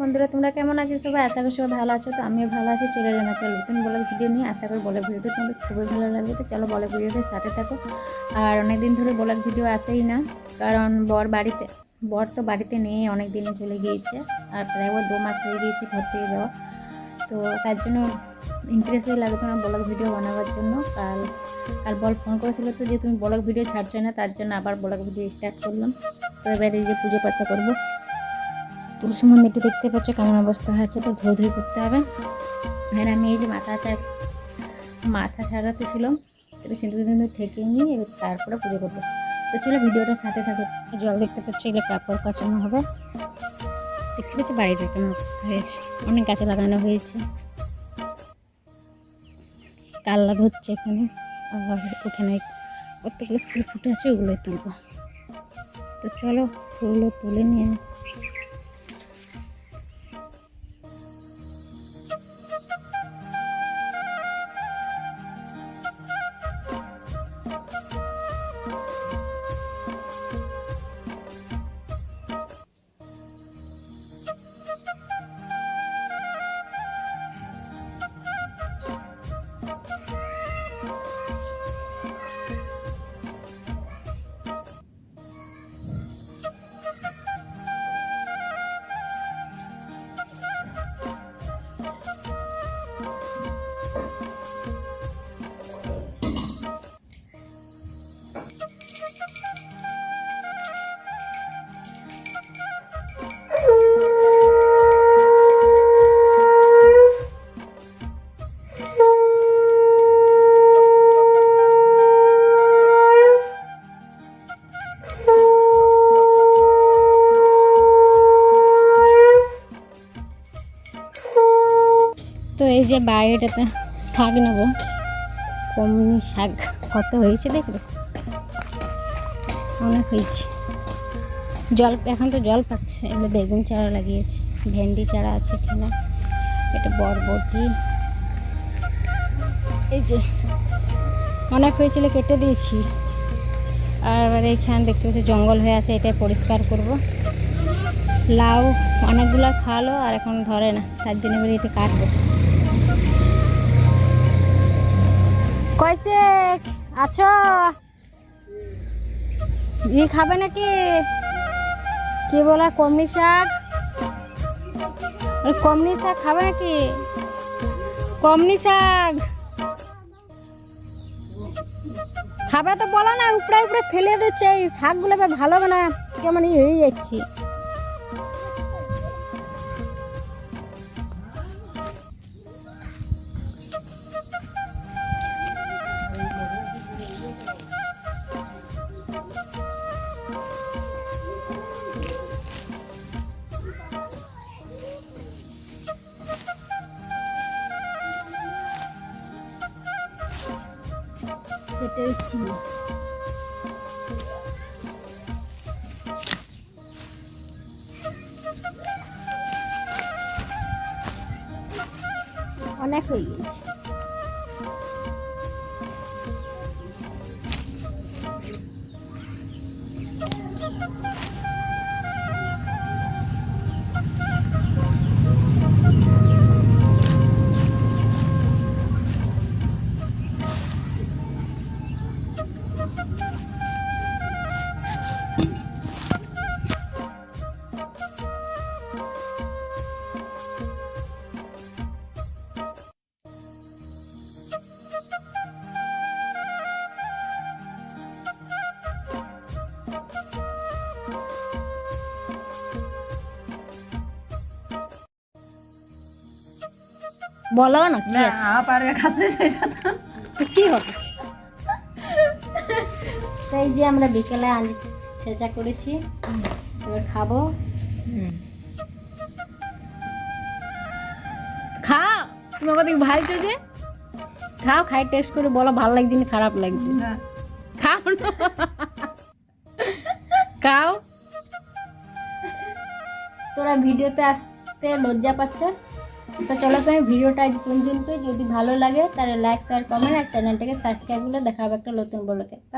বন্ধুরা, তোমরা কেমন আছো? সবাই আশা করি সবাই ভালো আছো। তো আমিও ভালো আছি। চলে এলাম একটা নতুন ব্লগ ভিডিও নিয়ে। আশা করি ব্লগ ভিডিওটা তোমাদের খুবই ভালো লাগবে। তো চলো ব্লগ ভিডিওতে সাথে থাকো। আর অনেক দিন ধরে ব্লগ ভিডিও আসেই না, কারণ বর বাড়িতে, বর তো বাড়িতে নেই অনেক দিনে চলে গিয়েছে। আর প্রায় দু মাস হয়ে গিয়েছে ঘর থেকে যাওয়া। তো তার জন্য ইন্টারেস্টই লাগতো না ব্লগ ভিডিও বানাবার জন্য। কাল কাল বল ফোন করেছিল তো যে তুমি ব্লগ ভিডিও ছাড়ছো না, তার জন্য আবার ব্লগ ভিডিও স্টার্ট করলাম। তো এবারে যে পুজো পাচা করব। তুলসী মন্দিরটি দেখতে পাচ্ছ কেমন অবস্থা হয়েছে, তো ধুয়ে ধুয়ে করতে হবে। আর আমি এই যে মাথা মাথা ছাড়াতে ছিল তবে সিঁদুর থেকে নিয়ে এবার তারপরে পুজো করব। তো চলো ভিডিওটার সাথে থাকো। জল দেখতে পাচ্ছ, এগুলো কাপড় কাচানো হবে। দেখতে পাচ্ছি বাড়িটা কেমন অবস্থা হয়েছে। অনেক গাছে লাগানো হয়েছে। কাল্লা ধরছে এখানে। ওখানে কতগুলো ফুল ফুটে আছে, ওগুলোই তুলবো। তো চলো ফুলগুলো তুলে নিয়ে তো এই যে বাড়িটাতে শাক নেব। কমনি শাক কত হয়েছে দেখবে অনেক হয়েছে। জল, এখন তো জল পাচ্ছে, এগুলো বেগুন চারা লাগিয়েছে, ভেন্ডি চারা আছে এখানে, এটা বরবটি। এই যে, অনেক হয়েছিল, কেটে দিয়েছি। আর এইখানে দেখতে পাচ্ছি জঙ্গল হয়ে আছে, এটাই পরিষ্কার করব। লাউ, অনেকগুলো খালো আর এখন ধরে না, তার জন্য এবার এটা কাটবো। কইসে আছো? ই খাবে নাকি? কি বলা, কমনি শাক? কমনি শাক খাবে নাকি? কমনি শাক। খাবে তো বলো না, উপরে উপরে ফেলে দিচ্ছে, এই শাকগুলো এবার ভালো না, কেমন ই হয়ে যাচ্ছি। কেটে দিচ্ছি অনেক হয়ে গেছে। বলো না কি আছে? হাওয়া পাড়ে খাচ্ছে সেটা তো। কি হবে? তাই যে আমরা বিকেলে আলু ছেঁচা করেছি এবার খাব। খাও তুমি আমাদের ভাইছো যে? খাও খাই টেস্ট করে বলো ভালো লাগছে না খারাপ লাগছে? খাও। খাও। তোরা ভিডিওতে আসতে লজ্জা পাচ্ছে? তো চলো তুমি ভিডিওটা আজ পর্যন্ত যদি ভালো লাগে, তাহলে লাইক শেয়ার কমেন্ট আর চ্যানেলটাকে সাবস্ক্রাইব করে দেখা হবে একটা নতুন বলোকে